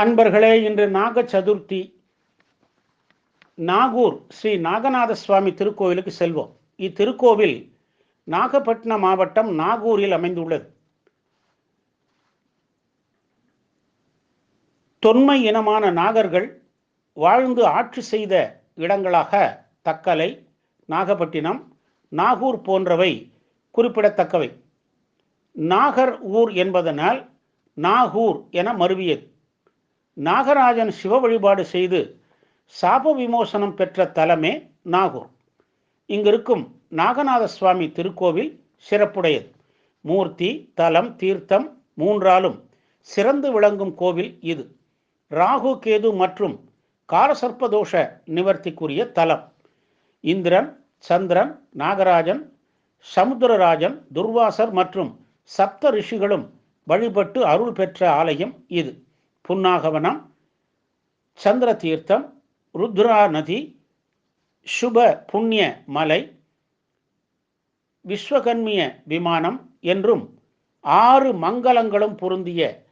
அன்பர்களே இன்று நாக சதுர்த்தி நாகூர் ஸ்ரீ நாகநாத சுவாமி திருக்கோவிலுக்கு செல்வோம். இத்திருக்கோவில் நாகப்பட்டினம் மாவட்டம் நாகூரில் அமைந்துள்ளது. தொன்மை இனமான நாகர்கள் வாழ்ந்து ஆட்சி செய்த இடங்களாக தக்கலை நாகப்பட்டினம் நாகூர் போன்றவை குறிப்பிடத்தக்கவை. நாகர் ஊர் என்பதனால் நாகூர் என மருவியது. நாகராஜன் சிவ வழிபாடு செய்து சாப விமோசனம் பெற்ற தலமே நாகூர். இங்கிருக்கும் நாகநாத சுவாமி திருக்கோவில் சிறப்புடையது. மூர்த்தி தலம் தீர்த்தம் மூன்றாலும் சிறந்து விளங்கும் கோவில் இது. ராகு கேது மற்றும் காலசர்ப்பதோஷ நிவர்த்திக்குரிய தலம். இந்திரன் சந்திரன் நாகராஜன் சமுத்திரராஜன் துர்வாசர் மற்றும் சப்த ரிஷிகளும் வழிபட்டு அருள் பெற்ற ஆலயம் இது. புன்னாகவனம் சந்திர தீர்த்தம் ருத்ரா நதி சுப புண்ணிய மலை விஸ்வகன்மிய விமானம் என்றும் ஆறு மங்களங்களும் பொருந்திய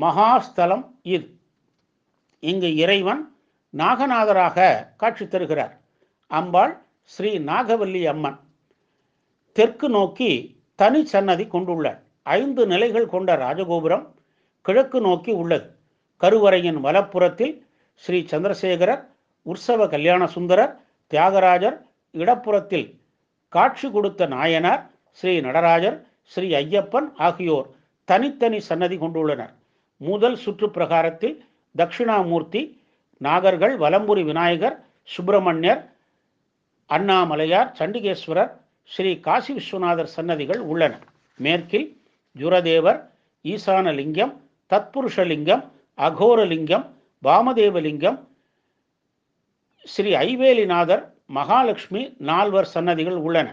மகாஸ்தலம் இது. இங்கு இறைவன் நாகநாதராக காட்சி தருகிறார். அம்பாள் ஸ்ரீ நாகவல்லி அம்மன். தெற்கு நோக்கி தனி சன்னதி கொண்டுள்ளார். ஐந்து நிலைகள் கொண்ட ராஜகோபுரம் கிழக்கு நோக்கி உள்ளது. கருவறையின் வலப்புறத்தில் ஸ்ரீ சந்திரசேகரர் உற்சவ கல்யாண சுந்தரர் தியாகராஜர் இடப்புறத்தில் காட்சி கொடுத்த நாயனார் ஸ்ரீ நடராஜர் ஸ்ரீ ஐயப்பன் ஆகியோர் தனித்தனி சன்னதி கொண்டுள்ளனர். முதல் சுற்று பிரகாரத்தில் தட்சிணாமூர்த்தி நாகர்கள் வலம்புரி விநாயகர் சுப்பிரமணியர் அண்ணாமலையார் சண்டிகேஸ்வரர் ஸ்ரீ காசி விஸ்வநாதர் சன்னதிகள் உள்ளன. மேற்கில் ஜுரதேவர் ஈசானலிங்கம் தத்புருஷலிங்கம் அகோரலிங்கம் வாமதேவலிங்கம் ஸ்ரீ ஐவேலிநாதர் மகாலட்சுமி நால்வர் சன்னதிகள் உள்ளன.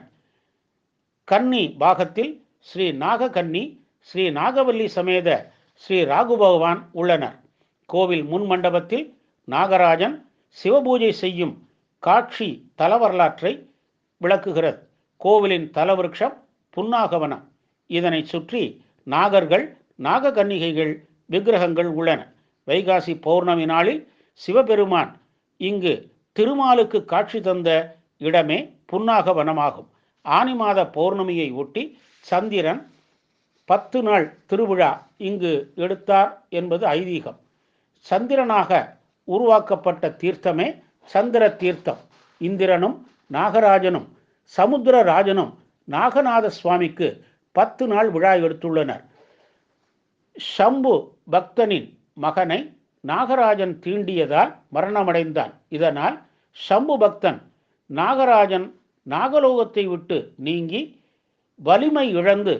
கன்னி பாகத்தில் ஸ்ரீ நாககன்னி ஸ்ரீ நாகவல்லி சமேத ஸ்ரீ ராகு பகவான் உள்ளனர். கோவில் முன் மண்டபத்தில் நாகராஜன் சிவபூஜை செய்யும் காட்சி தல வரலாற்றை விளக்குகிறது. கோவிலின் தலவிருட்சம் புன்னாகவனம். இதனை சுற்றி நாகர்கள் நாககன்னிகைகள் விக்கிரகங்கள் உள்ளன. வைகாசி பௌர்ணமி நாளில் சிவபெருமான் இங்கு திருமாலுக்கு காட்சி தந்த இடமே புன்னாக வனமாகும். ஆனி மாத பௌர்ணமியை ஒட்டி சந்திரன் பத்து நாள் திருவிழா இங்கு எடுத்தார் என்பது ஐதீகம். சந்திரனாக உருவாக்கப்பட்ட தீர்த்தமே சந்திர தீர்த்தம். இந்திரனும் நாகராஜனும் சமுத்திரராஜனும் நாகநாத சுவாமிக்கு பத்து நாள் விழா எடுத்துள்ளனர். சம்பு பக்தனின் மகனை நாகராஜன் தீண்டியதால் மரணமடைந்தான். இதனால் சம்பு பக்தன் நாகராஜன் நாகலோகத்தை விட்டு நீங்கி வலிமை இழந்து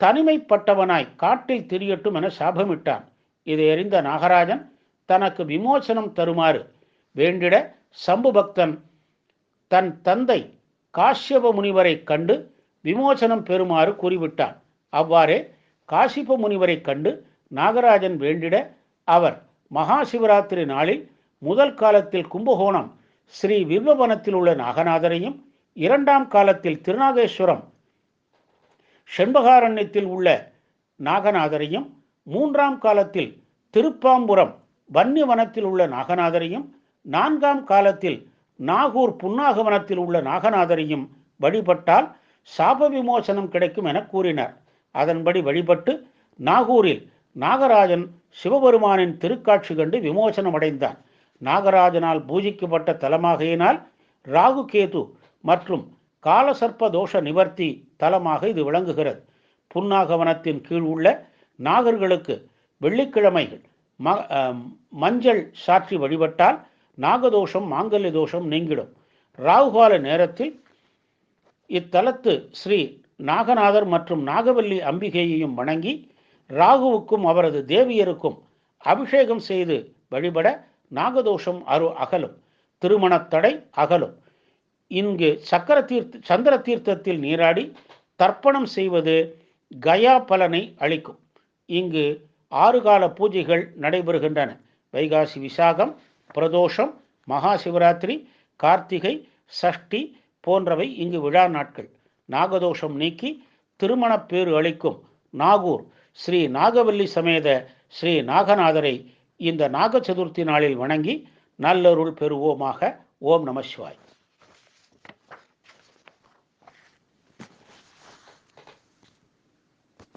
தனிமைப்பட்டவனாய் காட்டில் திரியட்டும் என சாபமிட்டான். இதை அறிந்த நாகராஜன் தனக்கு விமோசனம் தருமாறு வேண்டிட சம்பு பக்தன் தன் தந்தை காஷ்யப முனிவரை கண்டு விமோசனம் பெறுமாறு கூறிவிட்டான். அவ்வாறே காசிப முனிவரை கண்டு நாகராஜன் வேண்டிட அவர் மகா சிவராத்திரி நாளில் முதல் காலத்தில் கும்பகோணம் ஸ்ரீ வில்வவனத்தில் உள்ள நாகநாதரையும் இரண்டாம் காலத்தில் திருநாகேஸ்வரம் செண்பகாரண்யத்தில் உள்ள நாகநாதரையும் மூன்றாம் காலத்தில் திருப்பாம்புரம் வன்னியவனத்தில் உள்ள நாகநாதரையும் நான்காம் காலத்தில் நாகூர் புன்னாகவனத்தில் உள்ள நாகநாதரையும் வழிபட்டால் சாப விமோசனம் கிடைக்கும் என கூறினார். அதன்படி வழிபட்டு நாகூரில் நாகராஜன் சிவபெருமானின் திருக்காட்சி கண்டு விமோசனம் அடைந்தான் நாகராஜனால் பூஜிக்கப்பட்ட தலமாகையினால் ராகு கேது மற்றும் காலசர்ப்ப தோஷ நிவர்த்தி தலமாக இது விளங்குகிறது. புன்னாகவனத்தின் கீழ் உள்ள நாகர்களுக்கு வெள்ளிக்கிழமைகள் ம மஞ்சள் சாற்றி வழிபட்டால் நாகதோஷம் மாங்கல்ய தோஷம் நீங்கிடும். ராகுகால நேரத்தில் இத்தலத்து ஸ்ரீ நாகநாதர் மற்றும் நாகவல்லி அம்பிகையையும் வணங்கி ராகுவுக்கும் அவரது தேவியருக்கும் அபிஷேகம் செய்து வழிபட நாகதோஷம் அரு அகலும் திருமணத்தடை அகலும். இங்கு சக்கர தீர்த்த சந்திர தீர்த்தத்தில் நீராடி தர்ப்பணம் செய்வது கயா பலனை அளிக்கும். இங்கு ஆறு கால பூஜைகள் நடைபெறுகின்றன. வைகாசி விசாகம் பிரதோஷம் மகா சிவராத்திரி கார்த்திகை சஷ்டி போன்றவை இங்கு விழா நாட்கள். நாகதோஷம் நீக்கி திருமணப்பேறு அளிக்கும் நாகூர் ஸ்ரீ நாகவல்லி சமேத ஸ்ரீ நாகநாதரை இந்த நாக சதுர்த்தி நாளில் வணங்கி நல்லருள் பெறுவோமாக. ஓம் நம சிவாய்.